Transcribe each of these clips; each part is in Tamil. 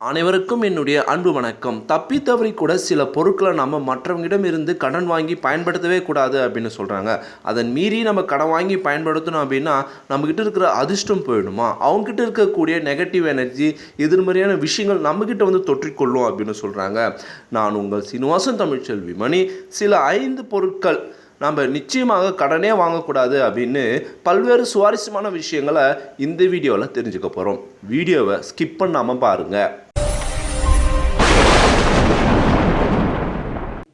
அனைவருக்கும் என்னுடைய அன்பு வணக்கம். தப்பி தவறி கூட சில பொருட்களை நம்ம மற்றவங்கிடம் இருந்து கடன் வாங்கி பயன்படுத்தவே கூடாது அப்படின்னு சொல்கிறாங்க அதன் மீறி நம்ம கடன் வாங்கி பயன்படுத்தணும் அப்படின்னா நம்மக்கிட்ட இருக்கிற அதிர்ஷ்டம் போயிடுமா? அவங்ககிட்ட இருக்கக்கூடிய நெகட்டிவ் எனர்ஜி எதிர்மறையான விஷயங்கள் நம்மக்கிட்ட வந்து தொற்றிக்கொள்ளும் அப்படின்னு சொல்கிறாங்க நான் உங்கள் சீனிவாசன் தமிழ்ச்செல்வி மணி சில ஐந்து பொருட்கள் நம்ம நிச்சயமாக கடனே வாங்கக்கூடாது அப்படின்னு பல்வேறு சுவாரஸ்யமான விஷயங்களை இந்த வீடியோவில் தெரிஞ்சுக்க போகிறோம் வீடியோவை ஸ்கிப் பண்ணாமல் பாருங்கள்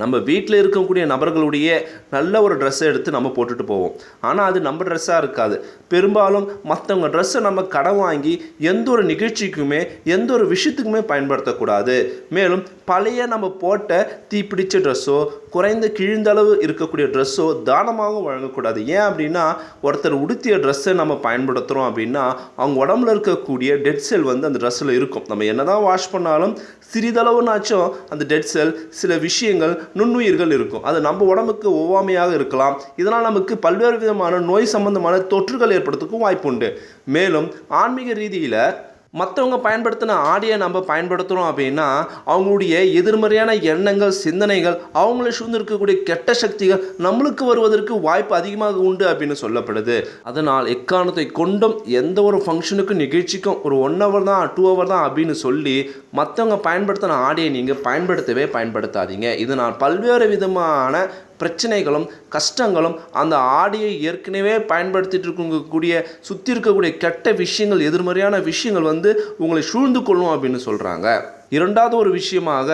நம்ம வீட்டில் இருக்கக்கூடிய நபர்களுடைய நல்ல ஒரு ட்ரெஸ்ஸை எடுத்து நம்ம போட்டுட்டு போவோம். ஆனால் அது நம்ம ட்ரெஸ்ஸாக இருக்காது. பெரும்பாலும் மற்றவங்க ட்ரெஸ்ஸை நம்ம கடன் வாங்கி எந்த ஒரு நிகழ்ச்சிக்குமே எந்த ஒரு விஷயத்துக்குமே பயன்படுத்தக்கூடாது. மேலும் பழைய நம்ம போட்ட தீப்பிடிச்ச ட்ரெஸ்ஸோ குறைந்த கிழிந்தளவு இருக்கக்கூடிய ட்ரெஸ்ஸோ தானமாகவும் வழங்கக்கூடாது. ஏன் அப்படின்னா ஒருத்தர் உடுத்திய ட்ரெஸ்ஸை நம்ம பயன்படுத்துகிறோம் அப்படின்னா அவங்க உடம்புல இருக்கக்கூடிய டெட் செல் வந்து அந்த ட்ரெஸ்ஸில் இருக்கும். நம்ம என்னதான் வாஷ் பண்ணாலும் சிறிதளவுனாச்சும் அந்த டெட் செல் சில விஷயங்கள் நுண்ணுயிர்கள் இருக்கும். அது நம்ம உடம்புக்கு ஒவ்வாமையாக இருக்கலாம். இதனால் நமக்கு பல்வேறு விதமான நோய் சம்பந்தமான தொற்றுகள் ஏற்படுறதுக்கும் வாய்ப்பு உண்டு மேலும் ஆன்மீக ரீதியில் மற்றவங்க பயன்படுத்தின ஆடியை நம்ம பயன்படுத்துகிறோம் அப்படின்னா அவங்களுடைய எதிர்மறையான எண்ணங்கள் சிந்தனைகள் அவங்கள சூழ்ந்து இருக்கக்கூடிய கெட்ட சக்திகள் நம்மளுக்கு வருவதற்கு வாய்ப்பு அதிகமாக உண்டு அப்படின்னு சொல்லப்படுது. அதனால் எக்காரணத்தை கொண்டும் எந்த ஒரு ஃபங்க்ஷனுக்கும் நிகழ்ச்சிக்கும் ஒரு ஒன் ஹவர் தான் டூ ஹவர் தான் அப்படின்னு சொல்லி மற்றவங்க பயன்படுத்தின ஆடியை நீங்கள் பயன்படுத்தவே பயன்படுத்தாதீங்க. இதனால் பல்வேறு விதமான பிரச்சனைகளும் கஷ்டங்களும் அந்த ஆடியை ஏற்கனவே பயன்படுத்திட்டு இருக்கக்கூடிய சுற்றி இருக்கக்கூடிய கெட்ட விஷயங்கள் எதிர்மறையான விஷயங்கள் வந்து உங்களை சூழ்ந்து கொள்ளும் அப்படின்னு சொல்கிறாங்க இரண்டாவது ஒரு விஷயமாக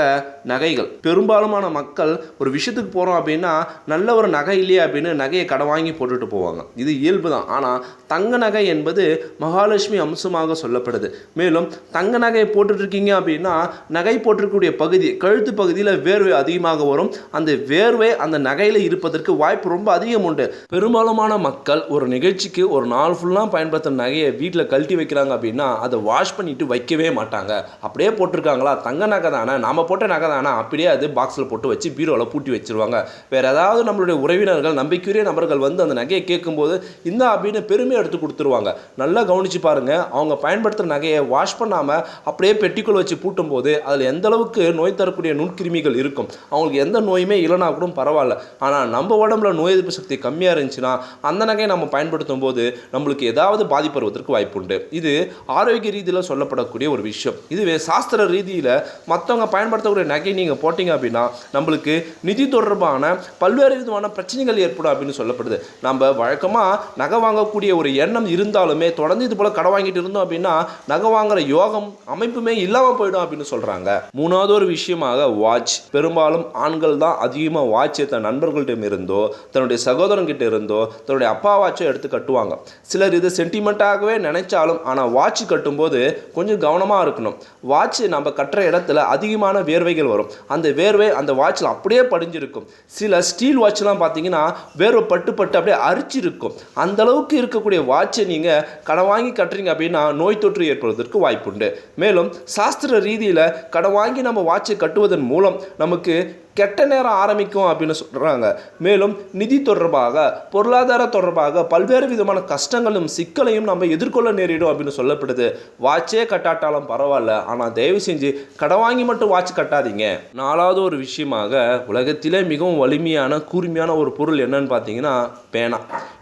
நகைகள். பெரும்பாலுமான மக்கள் ஒரு விஷயத்துக்கு போகிறோம் அப்படின்னா நல்ல ஒரு நகை இல்லையே அப்படின்னு நகையை கடை வாங்கி போட்டுட்டு போவாங்க. இது இயல்பு தான். ஆனால் தங்க நகை என்பது மகாலட்சுமி அம்சமாக சொல்லப்படுது. மேலும் தங்க நகையை போட்டுட்ருக்கீங்க அப்படின்னா நகை போட்டிருக்கக்கூடிய பகுதி கழுத்து பகுதியில் வேர்வை அதிகமாக வரும். அந்த வேர்வை அந்த நகையில் இருப்பதற்கு வாய்ப்பு ரொம்ப அதிகம் உண்டு. பெரும்பாலுமான மக்கள் ஒரு நிகழ்ச்சிக்கு ஒரு நாள் ஃபுல்லாக பயன்படுத்தும் நகையை வீட்டில் கழட்டி வைக்கிறாங்க அப்படின்னா அதை வாஷ் பண்ணிட்டு வைக்கவே மாட்டாங்க. அப்படியே போட்டிருக்காங்க. போட்டிருக்காங்களா தங்க நகை தானே? நாம் போட்ட நகை தானே? அப்படியே அது பாக்ஸில் போட்டு வச்சு பீரோவில் பூட்டி வச்சிருவாங்க. வேறு ஏதாவது நம்மளுடைய உறவினர்கள் நம்பிக்கையுரிய நபர்கள் வந்து அந்த நகையை கேட்கும்போது இந்த அப்படின்னு பெருமை எடுத்து கொடுத்துருவாங்க. நல்லா கவனிச்சு பாருங்கள் அவங்க பயன்படுத்துகிற நகையை வாஷ் பண்ணாமல் அப்படியே பெட்டிக்குள் வச்சு பூட்டும் போது அதில் எந்த அளவுக்கு நோய் தரக்கூடிய நுண்கிருமிகள் இருக்கும். அவங்களுக்கு எந்த நோயுமே இல்லைனா கூட பரவாயில்ல. ஆனால் நம்ம உடம்புல நோய் எதிர்ப்பு சக்தி கம்மியாக இருந்துச்சுன்னா அந்த நகையை நம்ம பயன்படுத்தும் போது நம்மளுக்கு ஏதாவது பாதிப்பு வருவதற்கு வாய்ப்பு உண்டு இது ஆரோக்கிய ரீதியில் சொல்லப்படக்கூடிய ஒரு விஷயம். இதுவே சாஸ்திர ரீதி ரீதியில் மற்றவங்க பயன்படுத்தக்கூடிய நகை நீங்கள் போட்டீங்க அப்படின்னா நம்மளுக்கு நிதி தொடர்பான பல்வேறு விதமான பிரச்சனைகள் ஏற்படும் அப்படின்னு சொல்லப்படுது. நம்ம வழக்கமாக நகை வாங்கக்கூடிய ஒரு எண்ணம் இருந்தாலுமே தொடர்ந்து இது போல் கடை வாங்கிட்டு இருந்தோம் அப்படின்னா நகை வாங்குற யோகம் அமைப்புமே இல்லாமல் போயிடும் அப்படின்னு சொல்கிறாங்க மூணாவது ஒரு விஷயமாக வாட்ச் பெரும்பாலும் ஆண்கள் தான் அதிகமாக வாட்சை தன் நண்பர்கள்ட்ட இருந்தோ தன்னுடைய சகோதரன்கிட்ட இருந்தோ தன்னுடைய அப்பா வாட்சை எடுத்து கட்டுவாங்க. சிலர் இது சென்டிமெண்ட்டாகவே நினைச்சாலும் ஆனால் வாட்ச் கட்டும்போது கொஞ்சம் கவனமாக இருக்கணும். வாட்ச் நம்ம கட்டுற இடத்துல அதிகமான வேர்வைகள் வரும். அந்த வேர்வை அந்த வாட்சில் அப்படியே படிஞ்சிருக்கும். சில ஸ்டீல் வாட்ச்லாம் பார்த்தீங்கன்னா வேர்வை பட்டு பட்டு அப்படியே அரிச்சிருக்கும். அந்த அளவுக்கு இருக்கக்கூடிய வாட்சை நீங்கள் கடன் வாங்கி கட்டுறீங்க அப்படின்னா நோய் தொற்று ஏற்படுவதற்கு வாய்ப்புண்டு. மேலும் சாஸ்திர ரீதியில் கடன் வாங்கி நம்ம வாட்சை கட்டுவதன் மூலம் நமக்கு கெட்ட நேரம் ஆரம்பிக்கும் அப்படின்னு சொல்கிறாங்க மேலும் நிதி தொடர்பாக பொருளாதார தொடர்பாக பல்வேறு விதமான கஷ்டங்களும் சிக்கலையும் நம்ம எதிர்கொள்ள நேரிடும் அப்படின்னு சொல்லப்படுது. வாட்சே கட்டாட்டாலும் பரவாயில்ல. ஆனால் தயவு செஞ்சு கடன் வாங்கி மட்டும் வாட்ச் கட்டாதீங்க. நாலாவது ஒரு விஷயமாக உலகத்திலே மிகவும் வலிமையான கூர்மையான ஒரு பொருள் என்னன்னு பார்த்தீங்கன்னா பேனா.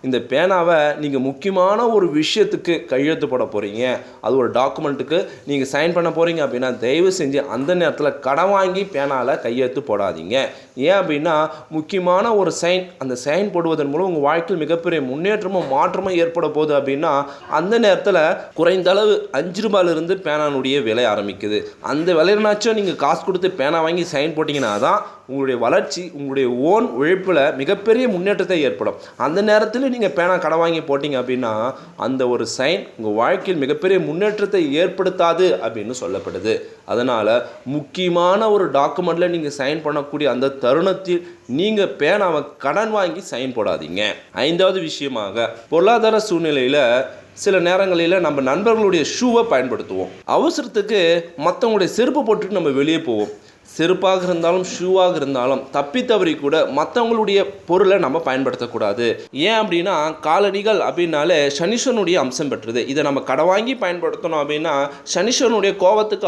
இந்த பேனாவை நீங்கள் முக்கியமான ஒரு விஷயத்துக்கு கையெழுத்து போட போகிறீங்க அது ஒரு டாக்குமெண்ட்டுக்கு நீங்கள் சைன் பண்ண போகிறீங்க அப்படின்னா தயவு செஞ்சு அந்த நேரத்தில் கடன் வாங்கி பேனாவில் கையெழுத்து போடாதீங்க. ஏன் அப்படின்னா முக்கியமான ஒரு சைன் அந்த சைன் போடுவதன் மூலம் உங்கள் வாழ்க்கையில் மிகப்பெரிய முன்னேற்றமும் மாற்றமும் ஏற்பட போகுது அப்படின்னா அந்த நேரத்தில் குறைந்த அளவு அஞ்சு ரூபாயிலிருந்து பேனானுடைய விலை ஆரம்பிக்குது. அந்த விலைனாச்சும் நீங்கள் காசு கொடுத்து பேனா வாங்கி சைன் போட்டிங்கன்னா தான் உங்களுடைய வளர்ச்சி உங்களுடைய ஓன் உழைப்பில் மிகப்பெரிய முன்னேற்றத்தை ஏற்படும். அந்த நேரத்தில் நீங்கள் பேனா கடன் வாங்கி போட்டிங்க அப்படின்னா அந்த ஒரு சைன் உங்கள் வாழ்க்கையில் மிகப்பெரிய முன்னேற்றத்தை ஏற்படுத்தாது அப்படின்னு சொல்லப்படுது. அதனால் முக்கியமான ஒரு டாக்குமெண்ட்டில் நீங்கள் சைன் பண்ணக்கூடிய அந்த தருணத்தில் நீங்கள் பேனாவை கடன் வாங்கி சைன் போடாதீங்க. ஐந்தாவது விஷயமாக பொருளாதார சூழ்நிலையில் சில நேரங்களில் நம்ம நண்பர்களுடைய ஷூவை பயன்படுத்துவோம். அவசரத்துக்கு மற்றவங்களுடைய செருப்பு போட்டுட்டு நம்ம வெளியே போவோம். செருப்பாக இருந்தாலும் ஷூவாக இருந்தாலும் தப்பி தவறி கூட மற்றவங்களுடைய பொருளை நம்ம பயன்படுத்தக்கூடாது. ஏன் அப்படின்னா காலணிகள் அப்படின்னாலே சனீஸ்வரனுடைய அம்சம் பெற்றது. இதை நம்ம கடை வாங்கி பயன்படுத்தணும் அப்படின்னா சனீஸ்வரனுடைய கோபத்துக்கு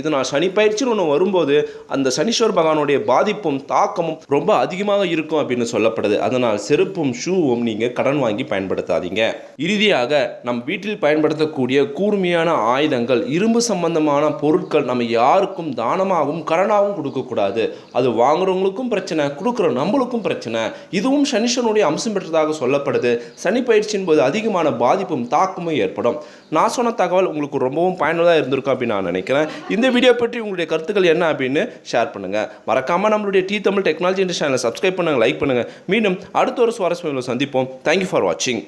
இது இதனால் சனி பயிற்சின்னு ஒன்று வரும்போது அந்த சனீஸ்வர் பகவானுடைய பாதிப்பும் தாக்கமும் ரொம்ப அதிகமாக இருக்கும் அப்படின்னு சொல்லப்படுது. அதனால் செருப்பும் ஷூவும் நீங்கள் கடன் வாங்கி பயன்படுத்தாதீங்க. இறுதியாக நம் வீட்டில் பயன்படுத்தக்கூடிய கூர்மையான ஆயுதங்கள் இரும்பு சம்பந்தமான பொருட்கள் நம்ம யாருக்கும் தானமாகவும் கடன் கடனாகவும் கொடுக்கக்கூடாது. அது வாங்குறவங்களுக்கும் பிரச்சனை கொடுக்குற நம்மளுக்கும் பிரச்சனை. இதுவும் சனிஷனுடைய அம்சம் பெற்றதாக சொல்லப்படுது. சனி பயிற்சியின் போது அதிகமான பாதிப்பும் தாக்கமும் ஏற்படும். நான் சொன்ன தகவல் உங்களுக்கு ரொம்பவும் பயனுள்ளதாக இருந்திருக்கும் அப்படின்னு நான் நினைக்கிறேன். இந்த வீடியோ பற்றி உங்களுடைய கருத்துக்கள் என்ன அப்படின்னு ஷேர் பண்ணுங்கள் மறக்காமல் நம்மளுடைய டி தமிழ் டெக்னாலஜி சேனலை சப்ஸ்கிரைப் பண்ணுங்கள் லைக் பண்ணுங்கள் மீண்டும் அடுத்த ஒரு சுவாரஸ்யம் சந்திப்போம். தேங்க்யூ ஃபார் வாட்சிங்